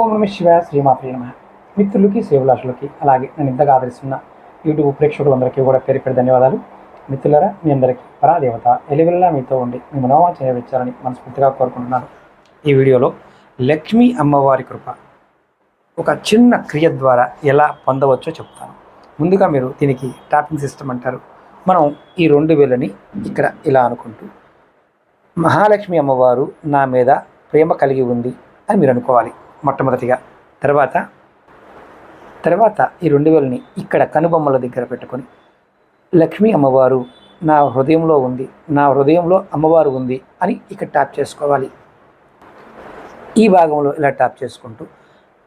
ఓం నమ శివాయ శ్రీమాత్రి నమ. మిత్రులకి సేవలాషులకి అలాగే నేను ఇంతగా ఆదరిస్తున్న యూట్యూబ్ ప్రేక్షకులందరికీ కూడా పేరు పేరు ధన్యవాదాలు. మిత్రులరా మీ అందరికీ పరాదేవత ఎలివెల్లా మీతో ఉండి మీ మనోవాంఛ నెరవేర్చాలని మనస్ఫూర్తిగా కోరుకుంటున్నాను. ఈ వీడియోలో లక్ష్మీ అమ్మవారి కృప ఒక చిన్న క్రియ ద్వారా ఎలా పొందవచ్చో చెప్తాను. ముందుగా మీరు దీనికి ట్యాపింగ్ సిస్టమ్ అంటారు. మనం ఈ రెండు వేలని ఇక్కడ ఇలా అనుకుంటూ మహాలక్ష్మి అమ్మవారు నా మీద ప్రేమ కలిగి ఉంది అని మీరు అనుకోవాలి. మొట్టమొదటిగా. తర్వాత తర్వాత ఈ రెండు వేలని ఇక్కడ కనుబొమ్మల దగ్గర పెట్టుకొని లక్ష్మీ అమ్మవారు నా హృదయంలో ఉంది నా హృదయంలో అమ్మవారు ఉంది అని ఇక్కడ ట్యాప్ చేసుకోవాలి. ఈ భాగంలో ఇలా ట్యాప్ చేసుకుంటూ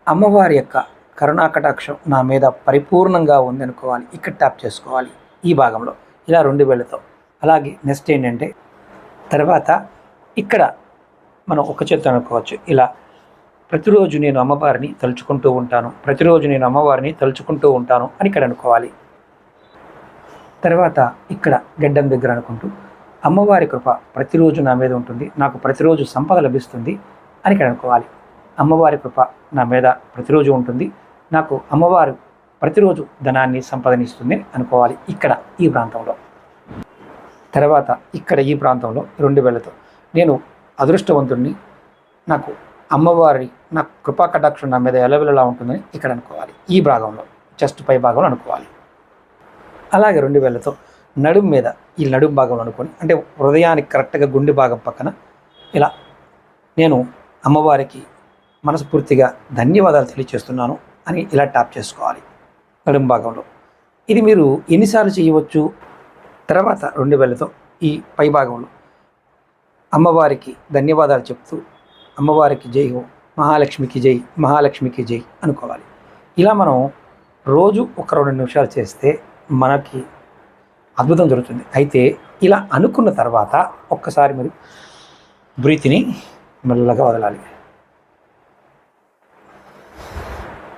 అమ్మవారి యొక్క కరుణాకటాక్షం నా మీద పరిపూర్ణంగా ఉంది అనుకోవాలి ఇక్కడ ట్యాప్ చేసుకోవాలి ఈ భాగంలో. ఇలా రెండు వేలతో. అలాగే నెక్స్ట్ ఏంటంటే తర్వాత ఇక్కడ మనం ఒక చేత్తో అనుకోవచ్చు. ఇలా ప్రతిరోజు నేను అమ్మవారిని తలుచుకుంటూ ఉంటాను. ప్రతిరోజు నేను అమ్మవారిని తలుచుకుంటూ ఉంటాను అని ఇక్కడ అనుకోవాలి. తర్వాత ఇక్కడ గడ్డం దగ్గర అనుకుంటూ అమ్మవారి కృప ప్రతిరోజు నా మీద ఉంటుంది. నాకు ప్రతిరోజు సంపద లభిస్తుంది అని ఇక్కడ అనుకోవాలి. అమ్మవారి కృప నా మీద ప్రతిరోజు ఉంటుంది. నాకు అమ్మవారు ప్రతిరోజు ధనాన్ని సంపదనిస్తుంది అనుకోవాలి ఇక్కడ ఈ ప్రాంతంలో. తర్వాత ఇక్కడ ఈ ప్రాంతంలో రెండు వేలతో నేను అదృష్టవంతుడిని నాకు అమ్మవారి నా కృపా కటాక్షం నా మీద ఎలవెలలా ఉంటుందని ఇక్కడ అనుకోవాలి. ఈ భాగంలో చెస్ట్ పై భాగంలో అనుకోవాలి. అలాగే రెండు వేలతో నడుం మీద ఈ నడుం భాగంలో అనుకొని అంటే హృదయానికి కరెక్ట్గా గుండె భాగం పక్కన ఇలా నేను అమ్మవారికి మనస్ఫూర్తిగా ధన్యవాదాలు తెలియజేస్తున్నాను అని ఇలా ట్యాప్ చేసుకోవాలి నడుం భాగంలో. ఇది మీరు ఎన్నిసార్లు చేయవచ్చు? తర్వాత రెండు వేలతో ఈ పై భాగంలో అమ్మవారికి ధన్యవాదాలు చెప్తూ అమ్మవారికి జై హో మహాలక్ష్మికి జై మహాలక్ష్మికి జై అనుకోవాలి. ఇలా మనం రోజు ఒక రెండు నిమిషాలు చేస్తే మనకి అద్భుతం జరుగుతుంది. అయితే ఇలా అనుకున్న తర్వాత ఒక్కసారి మీరు బ్రీతిని మెల్లగా వదలాలి.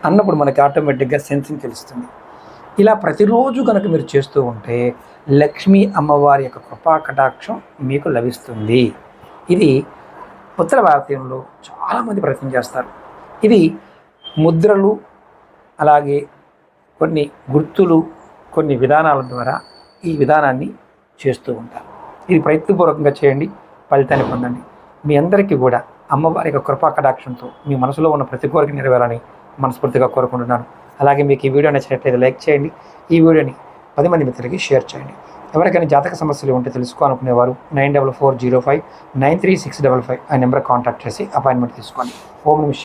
అన్నప్పుడు మనకి ఆటోమేటిక్గా సెన్సింగ్ తెలుస్తుంది. ఇలా ప్రతిరోజు కనుక మీరు చేస్తూ ఉంటే లక్ష్మీ అమ్మవారి యొక్క కృపా కటాక్షం మీకు లభిస్తుంది. ఇది ఉత్తర భారతీయంలో చాలామంది ప్రయత్నం చేస్తారు. ఇది ముద్రలు అలాగే కొన్ని గుర్తులు కొన్ని విధానాల ద్వారా ఈ విధానాన్ని చేస్తూ ఉంటారు. ఇది ప్రయత్నపూర్వకంగా చేయండి ఫలితాన్ని పొందండి. మీ అందరికీ కూడా అమ్మవారి యొక్క కృపా కటాక్షంతో మీ మనసులో ఉన్న ప్రతి కోరిక నెరవేరాలని మనస్ఫూర్తిగా కోరుకుంటున్నాను. అలాగే మీకు ఈ వీడియో నచ్చినట్లయితే లైక్ చేయండి ఈ వీడియోని పది మంది మిత్రులకి షేర్ చేయండి. ఎవరికైనా జాతక సమస్యలు ఉంటే తెలుసుకోవాలనుకునేవారు nine double four zero five nine three six double five ఆ నెంబర్ కాంటాక్ట్ చేసి అపాయింట్మెంట్ తీసుకోండి. ఓం